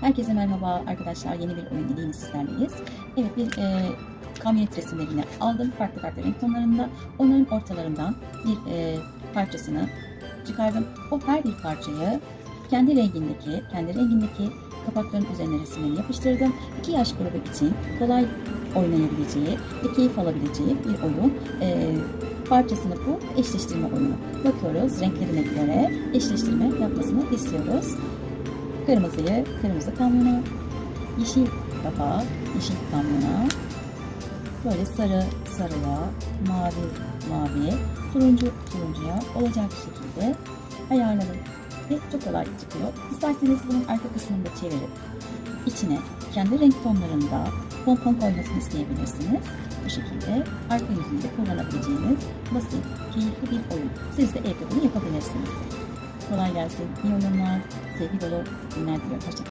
Herkese merhaba arkadaşlar. Yeni bir oyun yine sizlerleyiz. Evet bir e, kamyonet resimlerini aldım. Farklı farklı renk tonlarında. Onların ortalarından bir e, parçasını çıkardım. O her bir parçayı kendi rengindeki, kendi rengindeki kapakların üzerine resimlerini yapıştırdım. 2 yaş grubu için kolay oynayabileceği ve keyif alabileceği bir oyun. E, parçasını bu eşleştirme oyunu. Bakıyoruz renklerine göre eşleştirme yapmasını istiyoruz. Kırmızıyı kırmızı kamyona, yeşil kapağı yeşil kamyona, böyle sarı sarıya, mavi maviye, turuncu turuncuya olacak şekilde ayarladım. Ve çok kolay çıkıyor. İsterseniz bunun arka kısmını da çevirip içine kendi renk tonlarında pompon koymasını isteyebilirsiniz. Bu şekilde arka yüzünde kullanabileceğiniz basit, keyifli bir oyun. Siz de evde bunu yapabilirsiniz. Kolay gelsin. İyi oyunlar. de hidro.